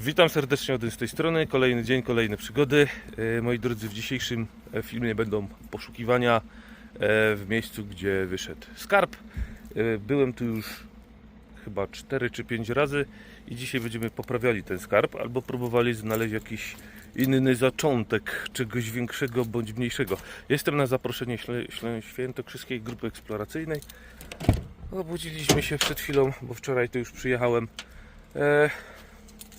Witam serdecznie od z tej strony. Kolejny dzień, kolejne przygody. E, Moi drodzy, w dzisiejszym e, filmie będą poszukiwania e, w miejscu, gdzie wyszedł skarb. Byłem tu już chyba 4 czy 5 razy i dzisiaj będziemy poprawiali ten skarb albo próbowali znaleźć jakiś inny zaczątek czegoś większego bądź mniejszego. Jestem na zaproszenie Świętokrzyskiej Grupy Eksploracyjnej. Obudziliśmy się przed chwilą, bo wczoraj to już przyjechałem.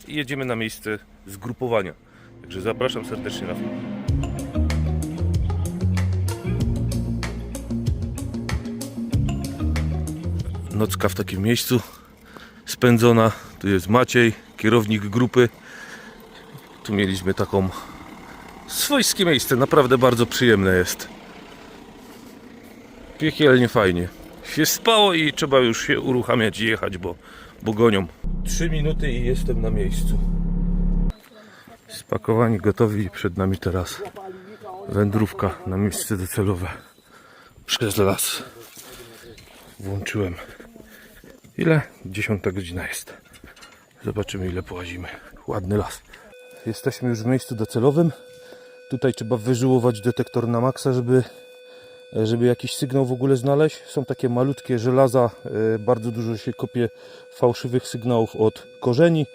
I jedziemy na miejsce zgrupowania. Także zapraszam serdecznie na film. Nocka w takim miejscu spędzona. Tu jest Maciej, kierownik grupy. Tu mieliśmy taką swojskie miejsce, naprawdę bardzo przyjemne jest. Piekielnie fajnie. Się spało i trzeba już się uruchamiać i jechać, bo, bo gonią. Trzy minuty i jestem na miejscu. Spakowani, gotowi przed nami teraz wędrówka na miejsce docelowe przez las. Włączyłem. Ile? Dziesiąta godzina jest. Zobaczymy ile połazimy. Ładny las. Jesteśmy już w miejscu docelowym. Tutaj trzeba wyżyłować detektor na maksa, żeby żeby jakiś sygnał w ogóle znaleźć. Są takie malutkie żelaza, e, bardzo dużo się kopie fałszywych sygnałów od korzeni,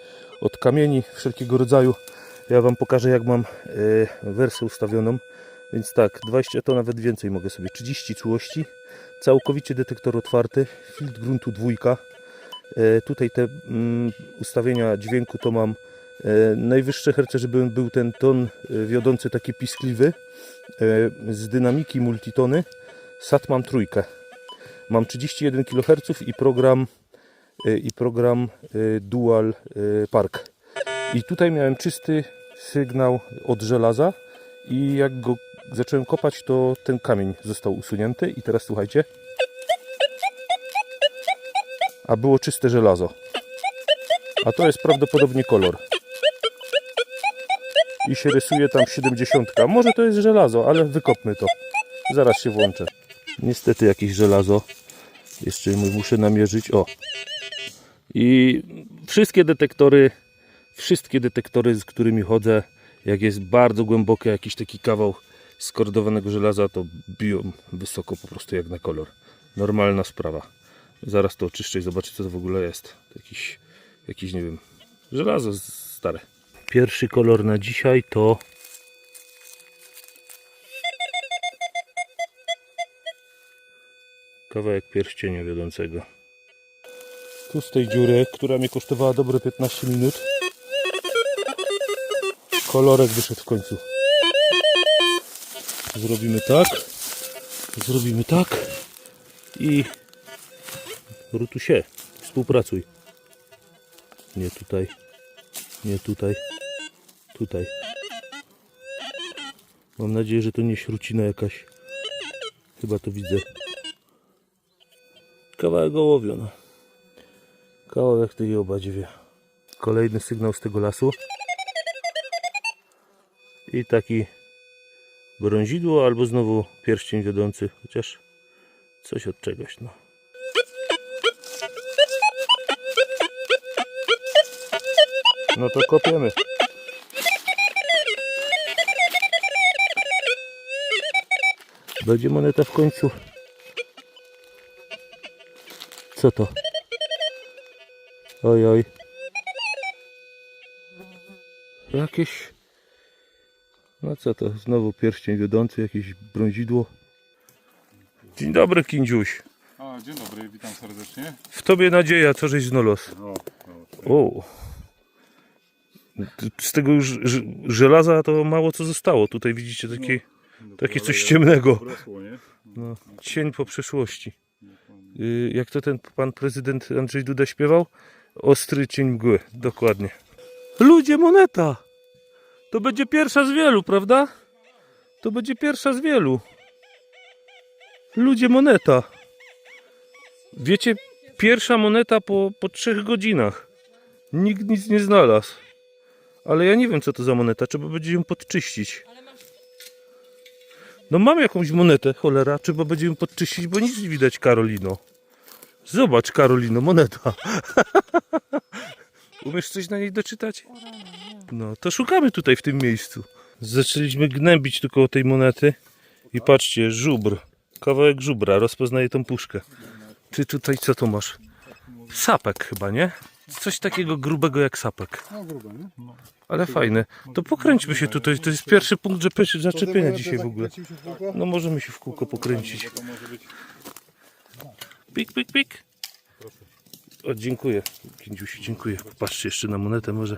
od kamieni wszelkiego rodzaju. Ja Wam pokażę jak mam e, wersję ustawioną. Więc tak, 20 to nawet więcej mogę sobie, 30 czułości. Całkowicie detektor otwarty, filtr gruntu dwójka. E, Tutaj te mm, ustawienia dźwięku to mam e, najwyższe herce, żeby był ten ton e, wiodący taki piskliwy e, z dynamiki multitony SAT mam trójkę. Mam 31 kHz i program i program Dual Park. I tutaj miałem czysty sygnał od żelaza i jak go zacząłem kopać, to ten kamień został usunięty i teraz słuchajcie. A było czyste żelazo. A to jest prawdopodobnie kolor i się rysuje tam 70. Może to jest żelazo, ale wykopmy to. Zaraz się włączę. Niestety jakieś żelazo. Jeszcze mu- muszę namierzyć. O. I wszystkie detektory, wszystkie detektory, z którymi chodzę, jak jest bardzo głębokie jakiś taki kawał skordowanego żelaza, to biją wysoko po prostu jak na kolor. Normalna sprawa. Zaraz to oczyszczę i zobaczę co to w ogóle jest. Jakiś, jakiś nie wiem, żelazo stare. Pierwszy kolor na dzisiaj to kawałek pierścienia wiodącego. Tu z tej dziury, która mnie kosztowała dobre 15 minut, kolorek wyszedł w końcu. Zrobimy tak, zrobimy tak i rutu się, współpracuj. Nie tutaj, nie tutaj. Tutaj. Mam nadzieję, że to nie śrucina jakaś. Chyba to widzę. Kawałek ołowiona. Kawałek tej obadziewie. Kolejny sygnał z tego lasu. I taki brązidło albo znowu pierścień wiodący. Chociaż coś od czegoś, no. No to kopiemy. Będzie moneta w końcu. Co to? Oj, oj. Jakieś... No co to? Znowu pierścień wiodący, jakieś brązidło. Dzień dobry, Kindziuś. A, dzień dobry, witam serdecznie. W tobie nadzieja, co żeś znalazł. O, o. Z tego już żelaza to mało co zostało. Tutaj widzicie takie, takie coś ciemnego. Nie? No, cień po przeszłości. Y, Jak to ten pan prezydent Andrzej Duda śpiewał? Ostry cień mgły, dokładnie. Ludzie, moneta! To będzie pierwsza z wielu, prawda? To będzie pierwsza z wielu. Ludzie, moneta. Wiecie, pierwsza moneta po, po trzech godzinach. Nikt nic nie znalazł. Ale ja nie wiem, co to za moneta. Trzeba będzie ją podczyścić. No mam jakąś monetę, cholera. Trzeba będzie ją podczyścić, bo nic nie widać, Karolino. Zobacz, Karolino, moneta. Umiesz coś na niej doczytać? No, to szukamy tutaj w tym miejscu. Zaczęliśmy gnębić tu koło tej monety i patrzcie, żubr. Kawałek żubra, rozpoznaje tą puszkę. Ty tutaj co to masz? Sapek chyba, nie? Coś takiego grubego jak sapek. No grube, nie? No. Ale fajne. To pokręćmy się tutaj. To jest pierwszy punkt rzepe- zaczepienia dzisiaj w ogóle. No możemy się w kółko pokręcić. Pik, pik, pik. O, dziękuję. Kindziusi, dziękuję. Patrzcie jeszcze na monetę może.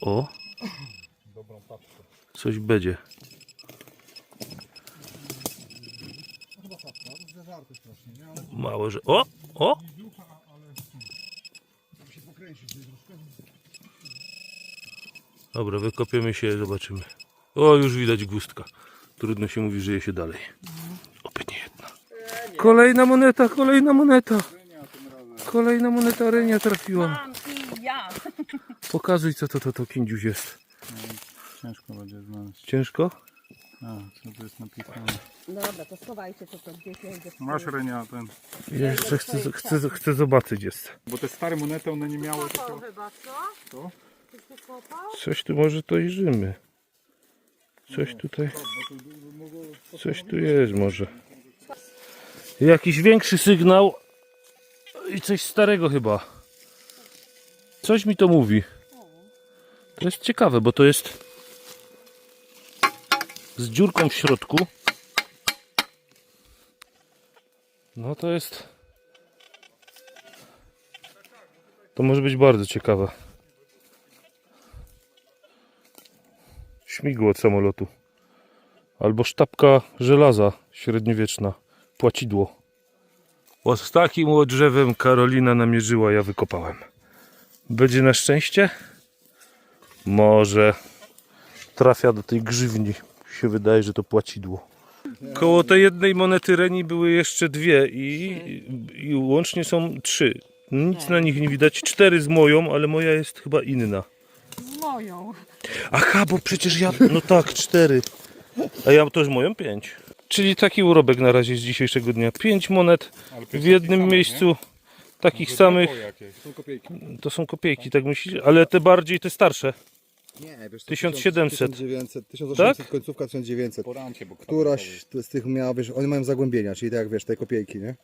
O. Coś będzie. Mało, że... O! O! Dobra, wykopiemy się, zobaczymy. O, już widać gustka. Trudno się mówi, że je się dalej. Oby nie jedna. Kolejna moneta, kolejna moneta. Kolejna moneta Renia trafiła. Pokazuj co to, to, to kindziuś jest. ciężko będzie znaleźć. Ciężko? A, co tu jest napisane? Dobra, to schowajcie to, to gdzieś jedzie. Masz Renia ten. Jeszcze chcę, chcę, chcę zobaczyć jest. Bo te stare monety one nie miały takiego... chyba, co? Co? Ty się kopał? Coś tu może to i Rzymy. Coś tutaj. Coś tu jest może. Jakiś większy sygnał. I coś starego chyba. Coś mi to mówi. To jest ciekawe, bo to jest z dziurką w środku. No to jest. To może być bardzo ciekawe. Śmigło od samolotu. Albo sztabka żelaza średniowieczna. Płacidło. O, z takim drzewem Karolina namierzyła, ja wykopałem. Będzie na szczęście? Może trafia do tej grzywni. Się wydaje, że to płacidło. Koło tej jednej monety Reni były jeszcze dwie i, i łącznie są trzy. Nic na nich nie widać. Cztery z moją, ale moja jest chyba inna. Z moją. Aha, bo przecież ja. No tak, cztery. A ja też moją pięć. Czyli taki urobek na razie z dzisiejszego dnia. Pięć monet w jednym miejscu. Takich samych. Jakieś. Są kopiejki. To są kopiejki, tak myślisz? Ale te bardziej, te starsze. Nie, wiesz, 1700. 1900, 1800, końcówka 1900. Porancie, bo Któraś z tych miała, wiesz, one mają zagłębienia, czyli tak jak wiesz, te kopiejki, nie?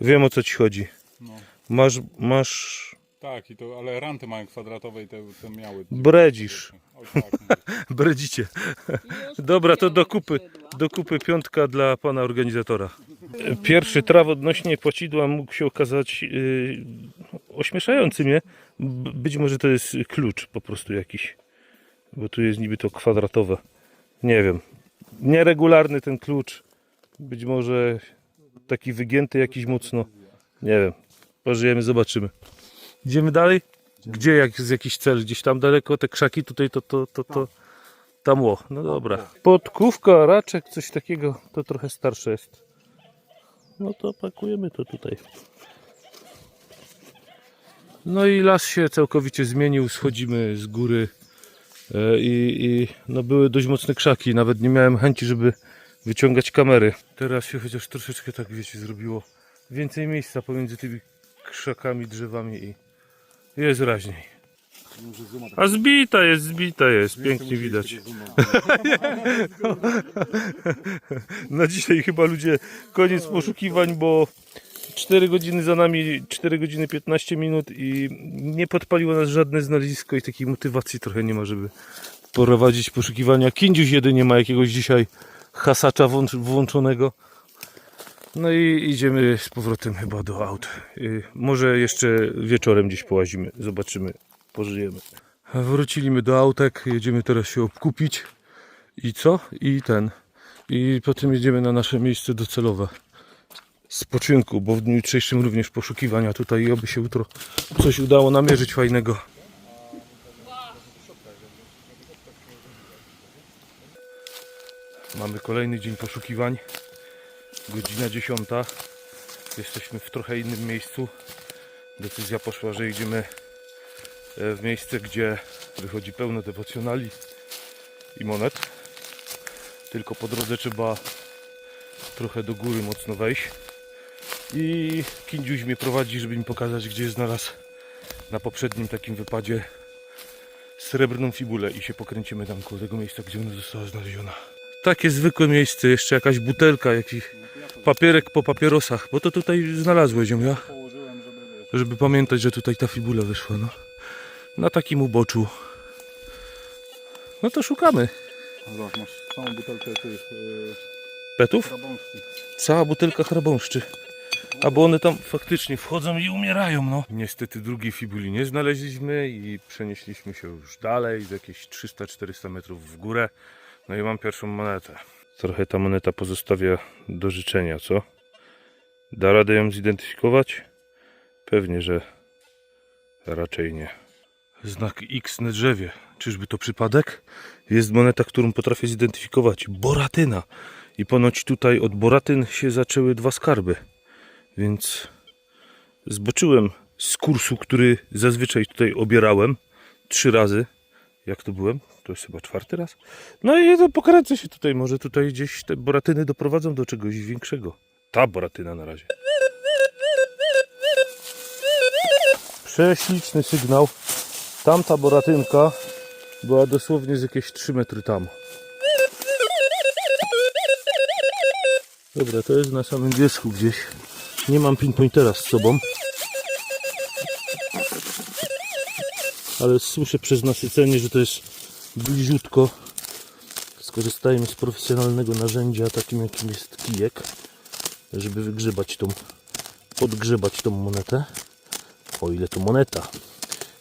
Wiem o co ci chodzi. No. Masz. masz. Tak, i to, ale ranty mają kwadratowe i te, te miały. Bredzisz. Oj, tak. Bredzicie. Dobra, to do kupy. Do kupy piątka dla pana organizatora. Pierwszy trawę odnośnie płacidła mógł się okazać yy, ośmieszający mnie. B- Być może to jest klucz po prostu jakiś. Bo tu jest niby to kwadratowe. Nie wiem. Nieregularny ten klucz. Być może taki wygięty jakiś mocno. Nie wiem. Pożyjemy, zobaczymy. Idziemy dalej? Gdzie jak jest jakiś cel? Gdzieś tam daleko te krzaki tutaj to to to, to tam. No dobra. Podkówka, raczek, coś takiego to trochę starsze jest. No to pakujemy to tutaj. No i las się całkowicie zmienił, schodzimy z góry i, i no były dość mocne krzaki, nawet nie miałem chęci, żeby wyciągać kamery. Teraz się chociaż troszeczkę tak wiecie zrobiło. Więcej miejsca pomiędzy tymi krzakami, drzewami i jest raźniej. A zbita jest, zbita jest, pięknie widać. Na dzisiaj chyba ludzie koniec poszukiwań, bo 4 godziny za nami, 4 godziny 15 minut i nie podpaliło nas żadne znalezisko i takiej motywacji trochę nie ma, żeby prowadzić poszukiwania. Kindziuś jedynie ma jakiegoś dzisiaj hasacza włącz- włączonego. No i idziemy z powrotem chyba do aut. Y, Może jeszcze wieczorem gdzieś połazimy, zobaczymy, pożyjemy. Wróciliśmy do autek, jedziemy teraz się obkupić. I co? I ten. I potem jedziemy na nasze miejsce docelowe. Spoczynku, bo w dniu jutrzejszym również poszukiwania tutaj i oby się jutro coś udało namierzyć fajnego. Mamy kolejny dzień poszukiwań. Godzina 10. Jesteśmy w trochę innym miejscu. Decyzja poszła, że idziemy e, w miejsce, gdzie wychodzi pełno dewocjonali i monet. Tylko po drodze trzeba trochę do góry mocno wejść. I Kindziuś mnie prowadzi, żeby mi pokazać, gdzie znalazł na poprzednim takim wypadzie srebrną fibulę i się pokręcimy tam koło tego miejsca, gdzie ona została znaleziona. Takie zwykłe miejsce, jeszcze jakaś butelka, jakiś papierek po papierosach, bo to tutaj znalazłeś ją, ja? Żeby pamiętać, że tutaj ta fibula wyszła, no. Na takim uboczu. No to szukamy. zobacz, masz całą butelkę tych yy, Petów? Cała butelka chrabąszczy. A bo one tam faktycznie wchodzą i umierają, no. Niestety drugiej fibuli nie znaleźliśmy i przenieśliśmy się już dalej, z jakieś 300-400 metrów w górę. No i mam pierwszą monetę. Trochę ta moneta pozostawia do życzenia, co? Da radę ją zidentyfikować? Pewnie, że raczej nie. Znak X na drzewie. Czyżby to przypadek? Jest moneta, którą potrafię zidentyfikować. Boratyna. I ponoć tutaj od Boratyn się zaczęły dwa skarby. Więc zboczyłem z kursu, który zazwyczaj tutaj obierałem trzy razy. Jak to byłem? To jest chyba czwarty raz. No i to pokręcę się tutaj. Może tutaj gdzieś te boratyny doprowadzą do czegoś większego. Ta boratyna na razie. Prześliczny sygnał. Tamta boratynka była dosłownie z jakieś 3 metry tam. Dobra, to jest na samym wierzchu gdzieś. Nie mam pinpointera z sobą. Ale słyszę przez nasycenie, że to jest bliziutko. Skorzystajmy z profesjonalnego narzędzia, takim jakim jest kijek, żeby wygrzebać tą, podgrzebać tą monetę. O ile to moneta.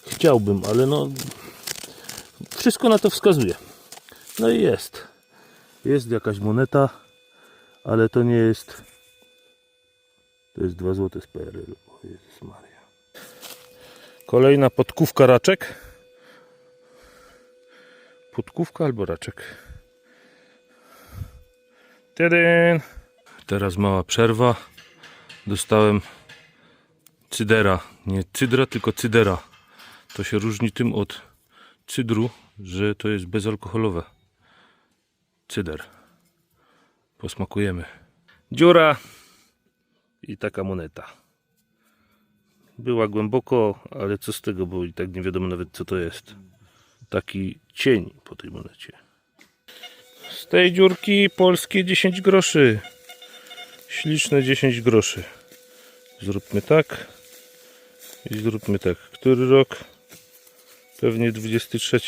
Chciałbym, ale no wszystko na to wskazuje. No i jest. Jest jakaś moneta, ale to nie jest. To jest 2 zł z PRL. O Jezus Maria. Kolejna podkówka raczek. Podkówka albo raczek. Tadyn! Teraz mała przerwa. Dostałem cydera. Nie cydra, tylko cydera. To się różni tym od cydru, że to jest bezalkoholowe. Cyder. Posmakujemy. Dziura i taka moneta. Była głęboko, ale co z tego, bo i tak nie wiadomo nawet co to jest. Taki cień po tej monecie. Z tej dziurki polskie 10 groszy. Śliczne 10 groszy. Zróbmy tak. I zróbmy tak. Który rok? Pewnie 23.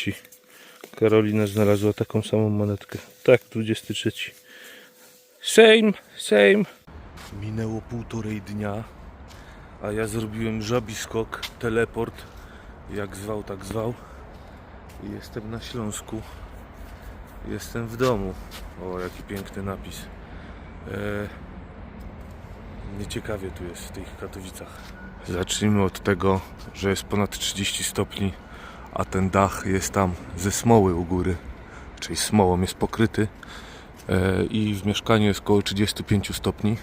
Karolina znalazła taką samą monetkę. Tak, 23. Same, same. Minęło półtorej dnia, a ja zrobiłem żabi skok, teleport, jak zwał, tak zwał. I jestem na Śląsku. Jestem w domu. O, jaki piękny napis. E, nieciekawie tu jest w tych Katowicach. Zacznijmy od tego, że jest ponad 30 stopni, a ten dach jest tam ze smoły u góry, czyli smołą jest pokryty e, i w mieszkaniu jest około 35 stopni,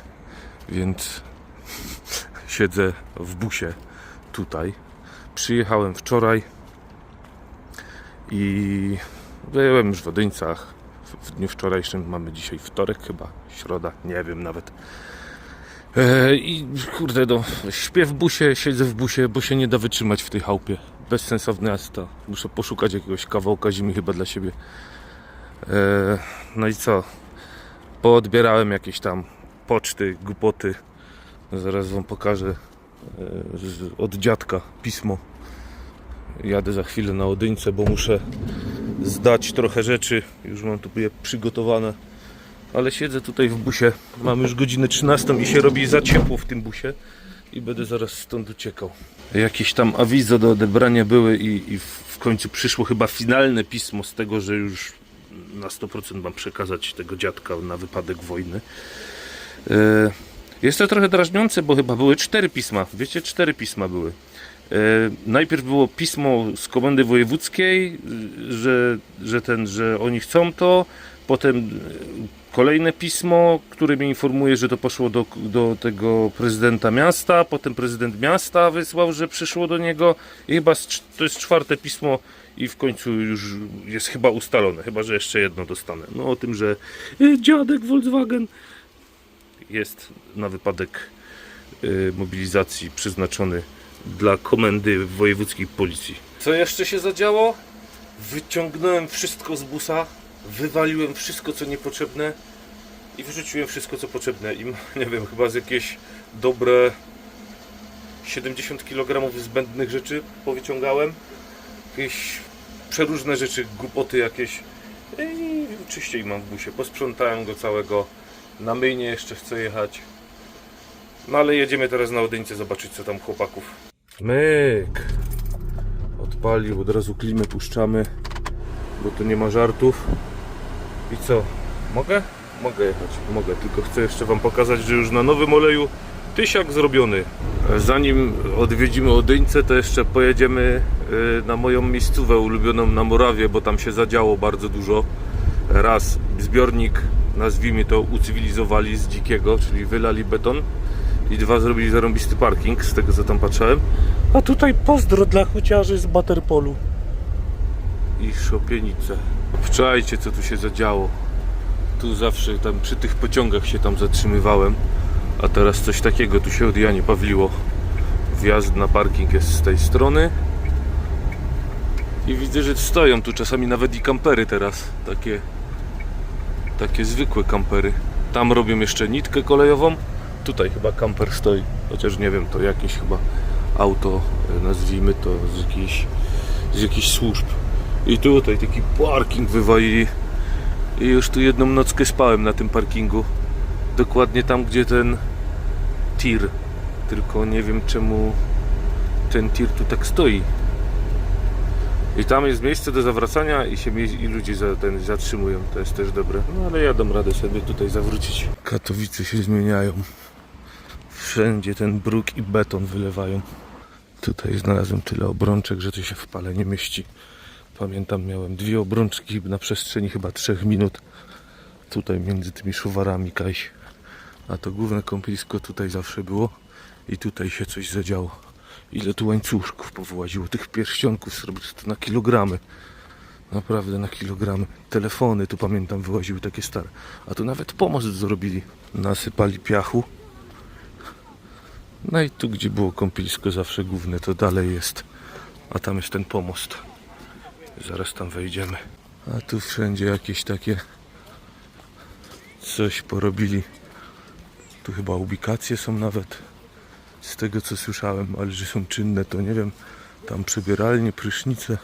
więc siedzę w busie tutaj. Przyjechałem wczoraj i byłem już w Odyńcach. W- dniu wczorajszym mamy dzisiaj wtorek chyba, środa, nie wiem nawet. E, I kurde, no, śpię w busie, siedzę w busie, bo się nie da wytrzymać w tej chałupie. Bezsensowne miasta. Muszę poszukać jakiegoś kawałka zimy chyba dla siebie. E, no i co? Poodbierałem jakieś tam poczty, głupoty. Zaraz wam pokażę e, od dziadka pismo. Jadę za chwilę na Odyńce, bo muszę zdać trochę rzeczy. Już mam tu je przygotowane. Ale siedzę tutaj w busie. Mam już godzinę 13 i się robi za ciepło w tym busie. I będę zaraz stąd uciekał. Jakieś tam awizo do odebrania były i, i w końcu przyszło chyba finalne pismo z tego, że już na 100% mam przekazać tego dziadka na wypadek wojny. E, Jest to trochę drażniące, bo chyba były cztery pisma. Wiecie, cztery pisma były. E, Najpierw było pismo z komendy wojewódzkiej, y, że, że, ten, że oni chcą to. Potem kolejne pismo, które mnie informuje, że to poszło do, do tego prezydenta miasta. Potem prezydent miasta wysłał, że przyszło do niego. I chyba to jest czwarte pismo i w końcu już jest chyba ustalone. Chyba, że jeszcze jedno dostanę. No o tym, że dziadek Volkswagen jest na wypadek y, mobilizacji przeznaczony dla komendy wojewódzkiej policji. Co jeszcze się zadziało? Wyciągnąłem wszystko z busa, wywaliłem wszystko co niepotrzebne i wyrzuciłem wszystko co potrzebne. I nie wiem, chyba z jakieś dobre 70 kg zbędnych rzeczy powyciągałem. Jakieś przeróżne rzeczy, głupoty jakieś. I czyściej mam w busie. Posprzątałem go całego. Na myjnie jeszcze chcę jechać. No ale jedziemy teraz na Odyńce zobaczyć co tam chłopaków. Myk! Odpalił, od razu klimę puszczamy, bo tu nie ma żartów. I co? Mogę? Mogę jechać, mogę, tylko chcę jeszcze Wam pokazać, że już na nowym oleju tysiak zrobiony. Zanim odwiedzimy Odyńce, to jeszcze pojedziemy y, na moją miejscówę ulubioną na Morawie, bo tam się zadziało bardzo dużo. Raz zbiornik, nazwijmy to, ucywilizowali z dzikiego, czyli wylali beton i dwa zrobili zarąbisty parking, z tego co tam patrzałem. A tutaj pozdro dla chociaży z Baterpolu i Szopienice. Wczorajcie co tu się zadziało. Tu zawsze tam przy tych pociągach się tam zatrzymywałem, a teraz coś takiego tu się od Janie Pawliło. Wjazd na parking jest z tej strony. I widzę, że stoją tu czasami nawet i kampery teraz. Takie, takie zwykłe kampery. Tam robią jeszcze nitkę kolejową. Tutaj chyba kamper stoi. Chociaż nie wiem, to jakieś chyba auto, e, nazwijmy to z jakichś, z jakichś służb. I tutaj taki parking wywalili. I już tu jedną nockę spałem na tym parkingu. Dokładnie tam, gdzie ten tir. Tylko nie wiem czemu ten tir tu tak stoi. I tam jest miejsce do zawracania i się i ludzie za, ten, zatrzymują. To jest też dobre. No ale ja dam radę sobie tutaj zawrócić. Katowice się zmieniają. Wszędzie ten bruk i beton wylewają. Tutaj znalazłem tyle obrączek, że to się w pale nie mieści. Pamiętam, miałem dwie obrączki na przestrzeni chyba trzech minut. Tutaj między tymi szuwarami Kaś. A to główne kąpielisko tutaj zawsze było. I tutaj się coś zadziało. Ile tu łańcuszków powyłaziło, tych pierścionków zrobiło to na kilogramy. Naprawdę na kilogramy. Telefony tu pamiętam wyłaziły takie stare. A tu nawet pomost zrobili. Nasypali piachu. No i tu gdzie było kąpielisko zawsze główne to dalej jest. A tam jest ten pomost. Zaraz tam wejdziemy. A tu wszędzie jakieś takie coś porobili. Tu chyba ubikacje są nawet. Z tego co słyszałem, ale że są czynne to nie wiem. Tam przybieralnie, prysznice.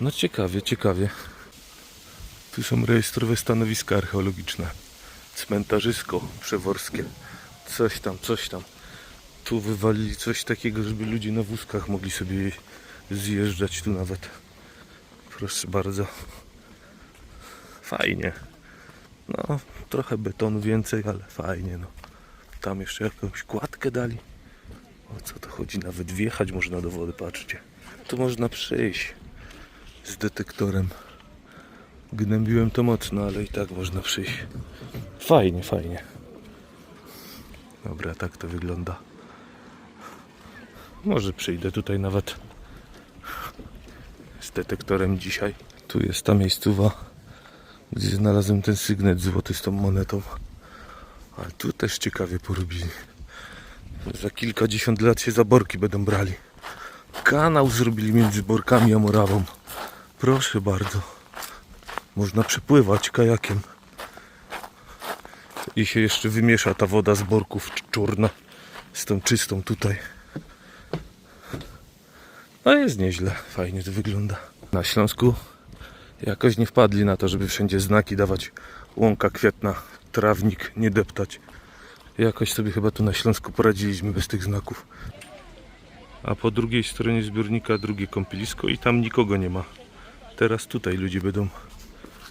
No ciekawie, ciekawie. Tu są rejestrowe stanowiska archeologiczne. Cmentarzysko przeworskie. Coś tam, coś tam. Tu wywalili coś takiego, żeby ludzie na wózkach mogli sobie zjeżdżać tu nawet. Proszę bardzo. Fajnie. No, trochę betonu więcej, ale fajnie. No. Tam jeszcze jakąś kładkę dali. O co to chodzi? Nawet wjechać można do wody, patrzcie. Tu można przyjść z detektorem. Gnębiłem to mocno, ale i tak można przyjść. Fajnie, fajnie. Dobra, tak to wygląda. Może przyjdę tutaj nawet z detektorem dzisiaj. Tu jest ta miejscowa, gdzie znalazłem ten sygnet złoty z tą monetą. Ale tu też ciekawie porobili. Za kilkadziesiąt lat się za borki będą brali. Kanał zrobili między Borkami a Morawą. Proszę bardzo. Można przepływać kajakiem. I się jeszcze wymiesza ta woda z borków czurna z tą czystą tutaj. No jest nieźle, fajnie to wygląda. Na Śląsku jakoś nie wpadli na to, żeby wszędzie znaki dawać. Łąka kwietna, trawnik, nie deptać. Jakoś sobie chyba tu na Śląsku poradziliśmy bez tych znaków. A po drugiej stronie zbiornika drugie kąpielisko i tam nikogo nie ma. Teraz tutaj ludzie będą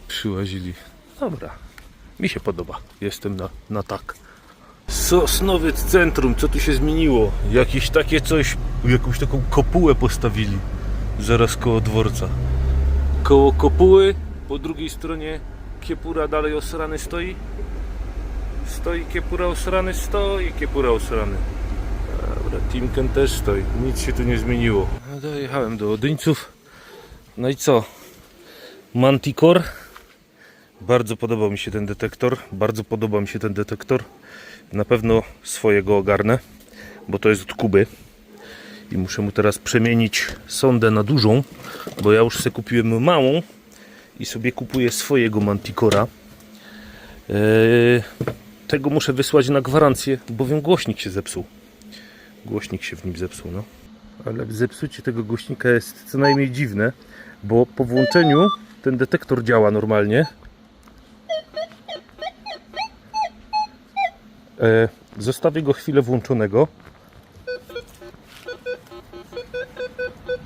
przyłazili. Dobra, mi się podoba. Jestem na, na tak. Sosnowiec Centrum, co tu się zmieniło? Jakieś takie coś, jakąś taką kopułę postawili zaraz koło dworca. Koło kopuły, po drugiej stronie kiepura dalej osrany stoi. Stoi kiepura osrany, stoi kiepura osrany. Dobra, Timken też stoi, nic się tu nie zmieniło. No, dojechałem do Odyńców. No i co? Manticore. Bardzo podobał mi się ten detektor. Bardzo podoba mi się ten detektor. Na pewno swojego ogarnę, bo to jest od Kuby. i muszę mu teraz przemienić sondę na dużą, bo ja już sobie kupiłem małą i sobie kupuję swojego Manticora. Eee, tego muszę wysłać na gwarancję, bowiem głośnik się zepsuł. Głośnik się w nim zepsuł, no. Ale zepsucie tego głośnika jest co najmniej dziwne, bo po włączeniu ten detektor działa normalnie. E, zostawię go chwilę włączonego.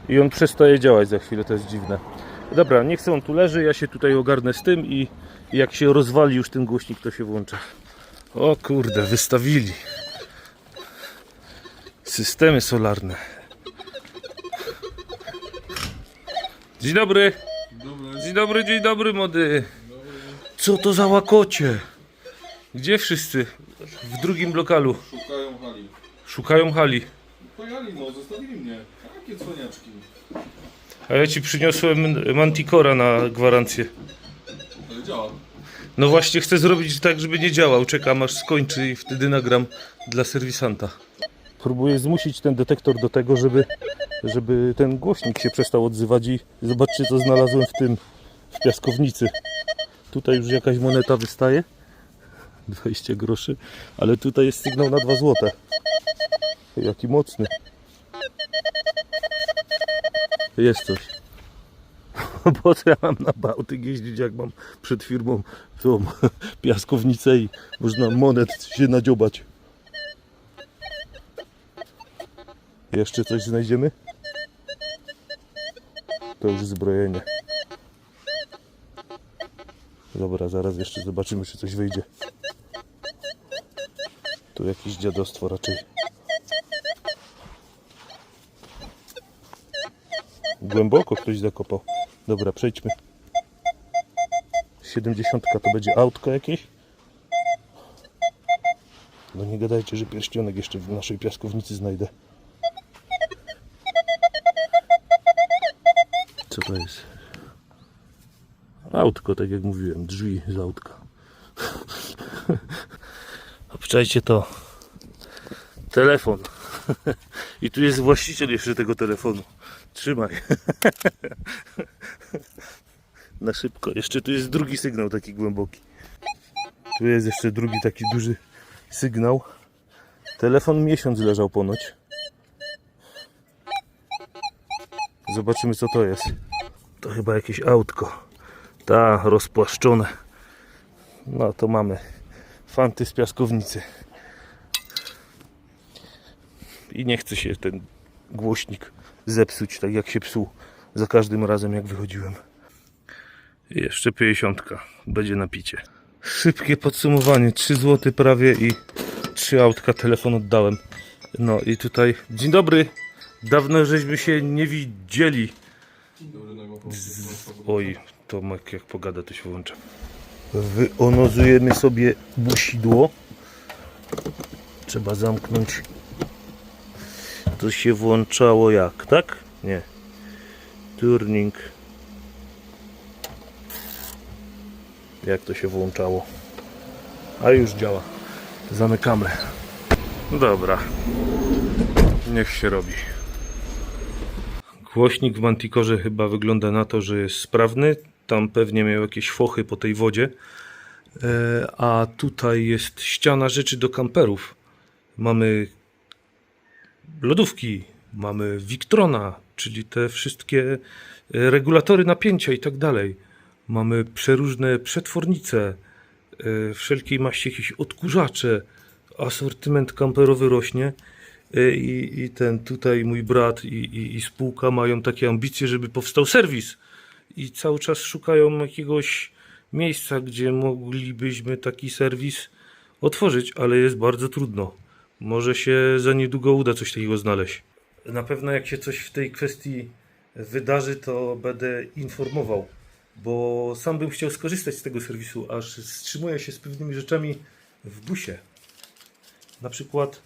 I on przestaje działać za chwilę, to jest dziwne. Dobra, niech on tu leży, ja się tutaj ogarnę z tym i jak się rozwali już ten głośnik, to się włącza. O kurde, wystawili. Systemy solarne. Dzień dobry. Dzień dobry, dzień dobry, młody. Co to za łakocie? Gdzie wszyscy? W drugim lokalu. Szukają hali. Szukają hali. Pojali no, zostawili mnie. Takie cwaniaczki. A ja ci przyniosłem Manticora na gwarancję. Ale działa. No właśnie chcę zrobić tak, żeby nie działał. Czekam aż skończy i wtedy nagram dla serwisanta. Próbuję zmusić ten detektor do tego, żeby, żeby ten głośnik się przestał odzywać i zobaczcie co znalazłem w tym, w piaskownicy. Tutaj już jakaś moneta wystaje. 20 groszy, ale tutaj jest sygnał na 2 złote. Jaki mocny. Jest coś. Po co ja mam na Bałtyk jeździć, jak mam przed firmą tą piaskownicę i można monet się nadziobać. Jeszcze coś znajdziemy? To już zbrojenie. Dobra, zaraz jeszcze zobaczymy, czy coś wyjdzie. Tu jakieś dziadostwo raczej. Głęboko ktoś zakopał. Dobra, przejdźmy. 70 to będzie autko jakieś? No nie gadajcie, że pierścionek jeszcze w naszej piaskownicy znajdę. Co to jest? Autko, tak jak mówiłem, drzwi z autka. Obczajcie to. Telefon. I tu jest właściciel jeszcze tego telefonu. Trzymaj. Na szybko. Jeszcze tu jest drugi sygnał taki głęboki. Tu jest jeszcze drugi taki duży sygnał. Telefon miesiąc leżał ponoć. Zobaczymy co to jest. To chyba jakieś autko. Ta, rozpłaszczone. No to mamy fanty z piaskownicy. I nie chce się ten głośnik zepsuć, tak jak się psuł za każdym razem jak wychodziłem. Jeszcze 50 będzie na picie. Szybkie podsumowanie, 3 zł prawie i 3 autka telefon oddałem. No i tutaj, dzień dobry. Dawno żeśmy się nie widzieli. Oj, Tomek jak pogada to się włącza. Wyonozujemy sobie busidło. Trzeba zamknąć. To się włączało jak, tak? Nie. Turning. Jak to się włączało? A już działa. Zamykamy. Dobra. Niech się robi. Głośnik w Manticorze chyba wygląda na to, że jest sprawny. Tam pewnie miał jakieś fochy po tej wodzie. E, A tutaj jest ściana rzeczy do kamperów. Mamy lodówki, mamy Victrona, czyli te wszystkie regulatory napięcia i tak dalej. Mamy przeróżne przetwornice, e, wszelkiej maści jakieś odkurzacze, asortyment kamperowy rośnie. E, I, I ten tutaj mój brat i, i, i spółka mają takie ambicje, żeby powstał serwis. I cały czas szukają jakiegoś miejsca, gdzie moglibyśmy taki serwis otworzyć, ale jest bardzo trudno. Może się za niedługo uda coś takiego znaleźć. Na pewno jak się coś w tej kwestii wydarzy, to będę informował, bo sam bym chciał skorzystać z tego serwisu, aż wstrzymuję się z pewnymi rzeczami w busie. Na przykład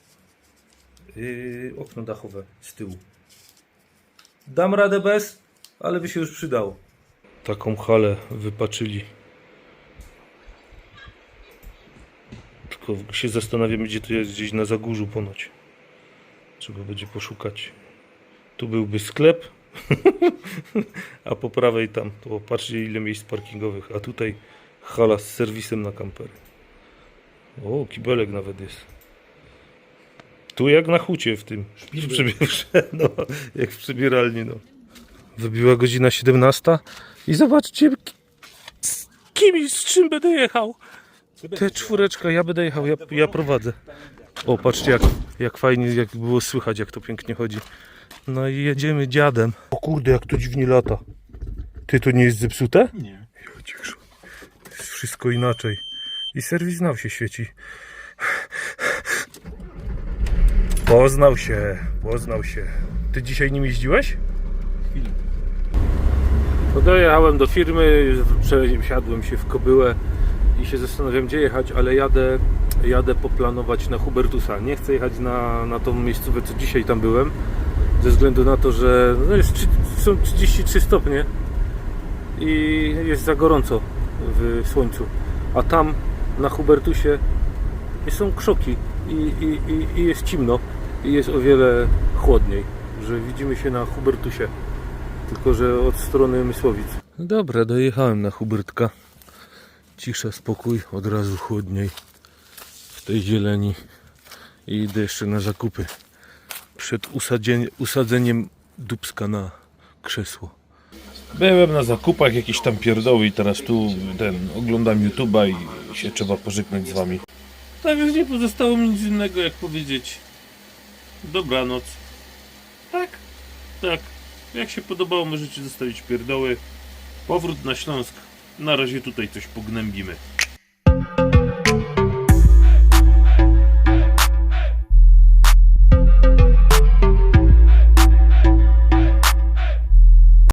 yy, okno dachowe z tyłu. Dam radę bez, ale by się już przydało. Taką halę wypaczyli. Tylko się zastanawiam, gdzie to jest, gdzieś na Zagórzu ponoć. Trzeba będzie poszukać. Tu byłby sklep, a po prawej tam, to patrzcie ile miejsc parkingowych, a tutaj hala z serwisem na kampery. O, kibelek nawet jest. Tu jak na hucie w tym, w przebierze, no, jak w przebieralni, no. Wybiła godzina 17 i zobaczcie, z kim i z czym będę jechał. Te czwóreczka, ja będę jechał, ja, ja prowadzę. O, patrzcie jak, jak fajnie, jak było słychać, jak to pięknie chodzi. No i jedziemy dziadem. O kurde, jak to dziwnie lata. Ty, to nie jest zepsute? Nie. Jest wszystko inaczej. I serwis znał się świeci. Poznał się, poznał się. Ty dzisiaj nim jeździłeś? Chwilę. No dojechałem do firmy, przesiadłem się w kobyłę i się zastanawiam gdzie jechać, ale jadę, jadę poplanować na Hubertusa. Nie chcę jechać na, na tą miejscówkę, co dzisiaj tam byłem, ze względu na to, że no jest, są 33 stopnie i jest za gorąco w słońcu. A tam na Hubertusie są krzoki i, i, i, jest zimno i jest o wiele chłodniej, że widzimy się na Hubertusie tylko że od strony Mysłowic. Dobra, dojechałem na Hubertka. Cisza, spokój, od razu chłodniej w tej zieleni i idę jeszcze na zakupy przed usadzeniem dubska na krzesło. Byłem na zakupach, jakieś tam pierdoły i teraz tu ten, oglądam YouTube'a i się trzeba pożegnać z wami. Tak więc nie pozostało mi nic innego jak powiedzieć dobranoc. Tak, tak. Jak się podobało, możecie zostawić pierdoły. Powrót na Śląsk. Na razie tutaj coś pognębimy.